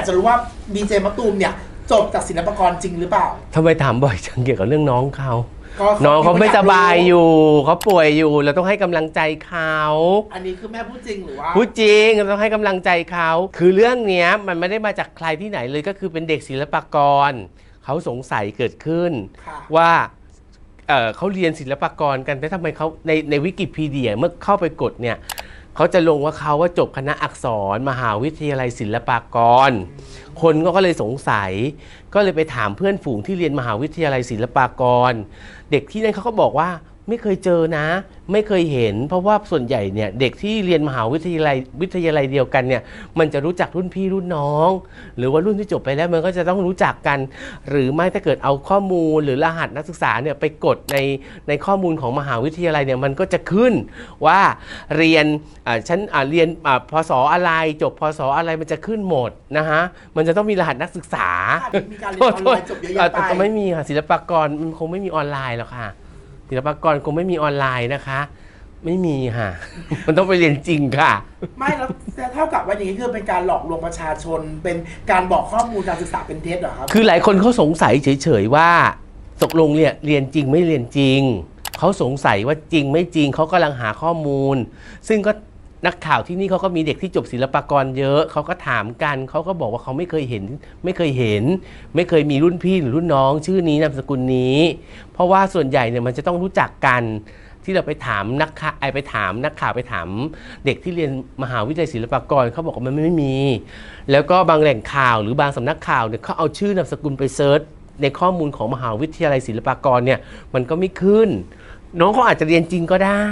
อยากจะรู้ว่าดีเจมะตูมเนี่ยจบจากศิลปากรจริงหรือเปล่า ทำไมถามบ่อยจังเกี่ยวกับเรื่องน้องเขา ก็น้องเขาไม่สบายอยู่ เขาป่วยอยู่ เราต้องให้กำลังใจเขา อันนี้คือแม่พูดจริงหรือว่า พูดจริงเราต้องให้กำลังใจเขา คือเรื่องเนี้ยมันไม่ได้มาจากใครที่ไหนเลยก็คือเป็นเด็กศิลปากร เขาสงสัยเกิดขึ้น ค่ะ ว่าเอ่อเขาเรียนศิลปากรกันแต่ทำไมเขาในในวิกิพีเดียเมื่อเข้าไปกดเนี่ย เขาจะลงว่าเขาว่าจบคณะอักษร มหาวิทยาลัยศิลปากร คนก็ก็เลยสงสัย ก็เลยไปถามเพื่อนฝูงที่เรียนมหาวิทยาลัยศิลปากร เด็กที่นั่นเขาก็บอกว่า ไม่เคยเจอนะ ไม่เคยเห็น เพราะว่าส่วนใหญ่เนี่ยเด็กที่เรียนมหาวิทยาลัยวิทยาลัยเดียวกันเนี่ยมันจะรู้จักรุ่นพี่รุ่นน้อง หรือว่ารุ่นที่จบไปแล้วมันก็จะต้องรู้จักกัน หรือไม่ถ้าเกิดเอาข้อมูลหรือรหัสนักศึกษาเนี่ยไปกดในในข้อมูลของมหาวิทยาลัยเนี่ยมันก็จะขึ้นว่าเรียนอ่าชั้นอ่าเรียนอ่าพศอะไรจบพศอะไรมันจะขึ้นหมดนะฮะมันจะต้องมีรหัสนักศึกษามีการเรียนออนไลน์จบเยอะอ่าแยะแต่ไปแต่ไม่มีค่ะศิลปากรมันคงไม่มีออนไลน์หรอกค่ะ ศิลปากรคงไม่มีออนไลน์นะคะ ไม่มีค่ะ มันต้องไปเรียนจริงค่ะ ไม่แล้วเท่ากับว่าอย่างนี้คือเป็นการหลอกลวงประชาชน เป็นการบอกข้อมูลการศึกษาเป็นเท็จเหรอครับ คือหลายคนเขาสงสัยเฉยๆว่าตกลงเนี่ยเรียนจริงไม่เรียนจริง เขาสงสัยว่าจริงไม่จริงเขากำลังหาข้อมูล ซึ่งก็ นักข่าวที่นี่เขาก็มีเด็กที่จบศิลปากรเยอะเขาก็ถามกันเขาก็บอกว่าเขาไม่เคยเห็น ไม่เคยเห็น ไม่เคยมีรุ่นพี่หรือรุ่นน้อง ชื่อนี้นามสกุลนี้ เพราะว่าส่วนใหญ่เนี่ยมันจะต้องรู้จักกันที่เราไปถามนักข่าวไอไปถามนักข่าวไปถาม เด็กที่เรียนมหาวิทยาลัยศิลปากรเขาบอกว่ามันไม่มี แล้วก็บางแหล่งข่าวหรือบางสำนักข่าวเนี่ยเขาเอาชื่อนามสกุลไปเซิร์ชในข้อมูลของมหาวิทยาลัยศิลปากรเนี่ยมันก็ไม่ขึ้น น้องเขาอาจจะเรียนจริงก็ได้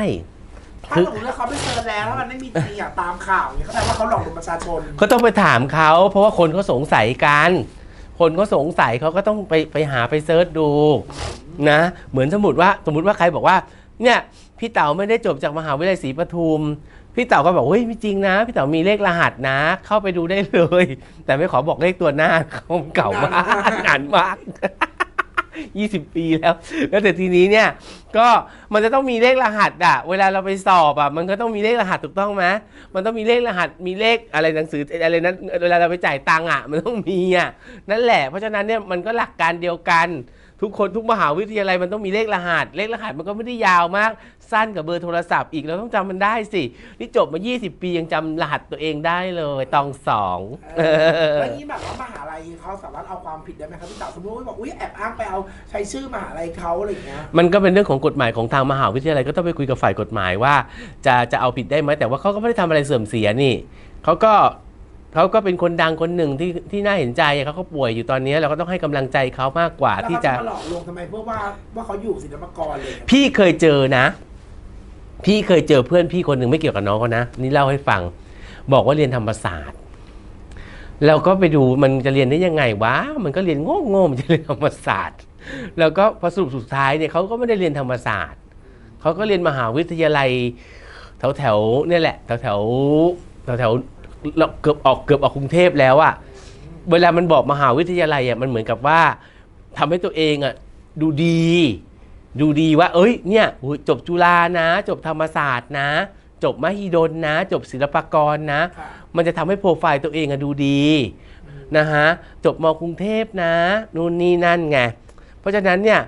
ถ้าสมมติว่าเขาไปเจอแล้วแล้วมันไม่มีจริงอย่างตามข่าวอย่างนี้เขาแปลว่าเขาหลอกลวงประชาชน ก็ต้องไปถามเขา เพราะว่าคนเขาสงสัยกัน คนเขาสงสัยเขาก็ต้องไปไปหาไปเซิร์ชดูนะ เหมือนสมมติว่าสมมติว่าใครบอกว่า เนี่ยพี่เต๋าไม่ได้จบจากมหาวิทยาลัยศรีปทุม พี่เต๋าก็บอกเฮ้ยไม่จริงนะ พี่เต๋ามีเลขรหัสนะ เข้าไปดูได้เลย แต่ไม่ขอบอกเลขตัวหน้าเขาเก่ามากนานมาก 20 ปีแล้ว แล้วแต่ทีนี้เนี่ย ก็มันจะต้องมีเลขรหัสอะเวลาเราไปสอบอะมันก็ต้องมีเลขรหัสถูกต้องไหมมันต้องมีเลขรหัส มีเลขอะไรหนังสืออะไรนั้น เวลาเราไปจ่ายตังค์อะมันต้องมีอะนั่นแหละ เพราะฉะนั้นเนี่ย มันก็หลักการเดียวกัน ทุกคนทุกมหาวิทยาลัยมันต้องมีเลขรหัส เลขรหัสมันก็ไม่ได้ยาวมาก สั้นกับเบอร์โทรศัพท์อีกเราต้องจำมันได้สิ นี่จบมา 20 ปียังจำรหัสตัวเองได้เลยตองสองเออแล้วนี้แบบว่ามหาลัยเขาสามารถเอาความผิดได้ไหมครับพี่เต๋าสมมติว่าบอกอุ้ยแอบอ้างไปเอาใช้ชื่อมหาลัยเขาอะไรอย่างเงี้ยมันก็เป็นเรื่องของกฎหมายของทางมหาวิทยาลัยก็ต้องไปคุยกับฝ่ายกฎหมายว่า จะจะเอาผิดได้ไหมแต่ว่าเขาก็ไม่ได้ทำอะไรเสื่อมเสียนี่เขาก็ เขาก็เป็นคนดังคนหนึ่งที่ที่น่าเห็นใจเขาก็ป่วยอยู่ตอนนี้เราก็ต้องให้กำลังใจเขามากกว่าแล้วที่เขาจะจะ มาหลอกลวงทำไมเพราะว่าว่าเขาอยู่ศิลปากรเลยพี่เคยเจอนะ พี่เคยเจอเพื่อนพี่คนหนึ่งไม่เกี่ยวกับน้องเขานะ นี่เล่าให้ฟัง บอกว่าเรียนธรรมศาสตร์เราก็ไปดูมันจะเรียนได้ยังไงวะมันก็เรียนโง่ๆมันจะเรียนธรรมศาสตร์ แล้วก็พอสรุปสุดท้ายเนี่ยเขาก็ไม่ได้เรียนธรรมศาสตร์เขาก็เรียนมหาวิทยาลัย แถวแถวๆเนี่ยแหละ แถวแถวแถวแถวๆ เราเกือบออกเกือบออกกรุงเทพแล้วอะเวลามันบอกมหาวิทยาลัยอะมันเหมือนกับว่าทำให้ตัวเองอะดูดี ดูดีว่า เอ้ยเนี่ยจบจุฬานะ จบธรรมศาสตร์นะ จบมหิดลนะ จบศิลปากรนะ มันจะทำให้โปรไฟล์ตัวเองอะดูดีนะฮะจบมกรุงเทพนะนู่นนี่นั่นไงเพราะฉะนั้นเนี่ย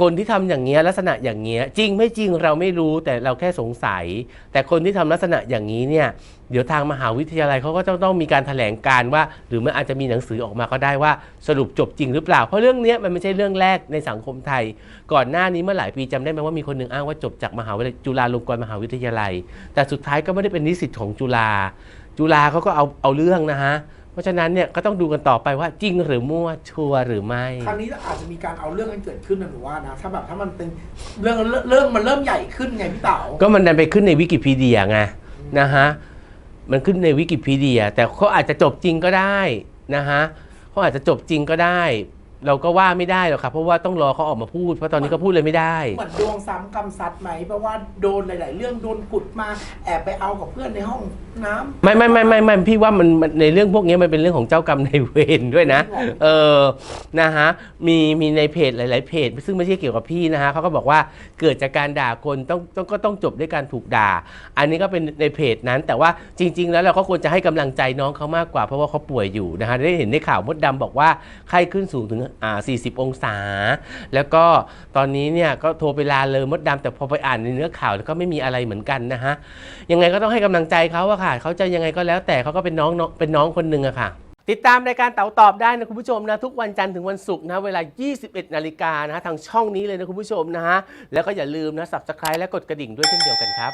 คนที่ทำอย่างเงี้ยลักษณะอย่างเงี้ยจริงไม่จริงเราไม่รู้แต่เราแค่สงสัย แต่คนที่ทำลักษณะอย่างนี้เนี่ยเดี๋ยวทางมหาวิทยาลัยเขาก็จะต้องมีการแถลงการว่า หรือมันอาจจะมีหนังสือออกมาก็ได้ว่าสรุปจบจริงหรือเปล่า เพราะเรื่องเนี้ยมันไม่ใช่เรื่องแรกในสังคมไทย ก่อนหน้านี้เมื่อหลายปีจำได้ไหมว่ามีคนหนึ่งอ้างว่าจบจากมหาวิทยาลัยจุฬาลงกรณ์มหาวิทยาลัย แต่สุดท้ายก็ไม่ได้เป็นนิสิตของจุฬาจุฬาเขาก็เอาเอาเรื่องนะฮะ เพราะฉะนั้นเนี่ยก็ต้องดูกันต่อไปว่าจริงหรือมั่วชัวร์หรือไม่ ครั้งนี้อาจจะมีการเอาเรื่องกันเกิดขึ้นนะหนูว่านะถ้าแบบถ้ามันเป็นเรื่องเรื่องเรื่องมันเริ่มใหญ่ขึ้นไงพี่เต๋าก็มันดันไปขึ้นในวิกิพีเดียไงนะฮะมันขึ้นในวิกิพีเดีย แต่เขาอาจจะจบจริงก็ได้นะฮะเขาอาจจะจบจริงก็ได้ เราก็ว่าไม่ได้หรอกครับ เพราะว่าต้องรอเขาออกมาพูด เพราะตอนนี้ก็พูดเลยไม่ได้ เหมือนดวงซ้ำกรรมซัดไหมเพราะว่าโดนหลาย ๆ เรื่องโดนกุดมาแอบไปเอากับเพื่อนในห้องน้ำ ไม่ไม่ไม่ไม่ไม่พี่ว่ามันมันในเรื่องพวกนี้มันเป็นเรื่องของเจ้ากรรมในายเวรด้วยนะ เออนะฮะมีมีในเพจหลาย ๆ เพจ ซึ่งไม่ใช่เกี่ยวกับพี่นะฮะเขาก็บอกว่าเกิดจากการด่าคนต้องต้องก็ต้องจบด้วยการถูกด่า อันนี้ก็เป็นในเพจนั้น แต่ว่าจริง ๆ แล้วเราก็ควรจะให้กำลังใจน้องเขามากกว่าเพราะว่าเขาป่วยอยู่นะฮะได้เห็นในข่าวมดดำบอกว่าไข้ขึ้นสูงถึงอ่า40 องศา แล้วก็ตอนนี้เนี่ยก็โทรไปลาเลยมดดำแต่พอไปอ่านในเนื้อข่าวแล้วก็ไม่มีอะไรเหมือนกันนะฮะยังไงก็ต้องให้กำลังใจเขาอะค่ะเขาจะยังไงก็แล้วแต่เขาก็เป็นน้องน้องเป็นน้องคนหนึ่งอะค่ะติดตามรายการเต๋าตอบได้นะคุณผู้ชมนะทุกวันจันทร์ถึงวันศุกร์นะเวลา 21 นาฬิกานะทางช่องนี้เลยนะคุณผู้ชมนะฮะแล้วก็อย่าลืมนะ subscribe และกดกระดิ่งด้วยเช่นเดียวกันครับ